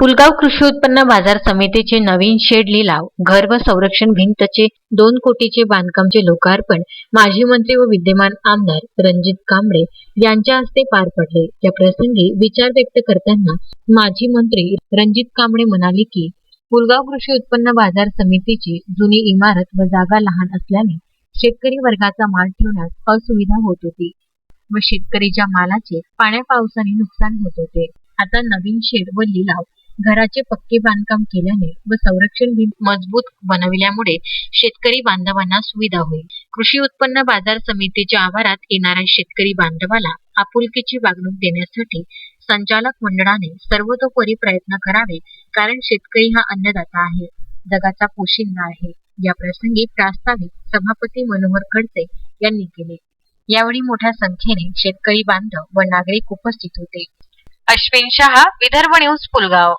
पुलगाव कृषी उत्पन्न बाजार समितीचे नवीन शेड लिलाव घर व संरक्षण भिंतचे दोन कोटीचे बांधकामचे लोकार्पण माजी मंत्री व विद्यमान आमदार रणजित कांबळे यांच्या हस्ते पार पडले. या प्रसंगी विचार व्यक्त करताना माजी मंत्री रणजित कांबळे म्हणाले की पुलगाव कृषी उत्पन्न बाजार समितीची जुनी इमारत व जागा लहान असल्याने शेतकरी वर्गाचा माल ठेवण्यास असुविधा होत होती व शेतकरीच्या मालाचे पाण्या पावसाने नुकसान होत होते. आता नवीन शेड व लिलाव घराचे पक्के बांधकाम केल्याने व संरक्षण भिंत मजबूत बनविल्यामुळे शेतकरी बांधवांना सुविधा होईल. कृषी उत्पन्न बाजार समितीच्या आवारात येणाऱ्या शेतकरी बांधवाला आपुलकीची वागणूक देण्यासाठी संचालक मंडळाने सर्वतोपरी प्रयत्न करावे कारण शेतकरी हा अन्नदाता आहे जगाचा पोशिंदा आहे. या प्रसंगी प्रास्ताविक सभापती मनोहर खडसे यांनी केले. यावेळी मोठ्या संख्येने शेतकरी बांधव व नागरिक उपस्थित होते. अश्विन शहा विदर्भ न्यूज पुलगाव.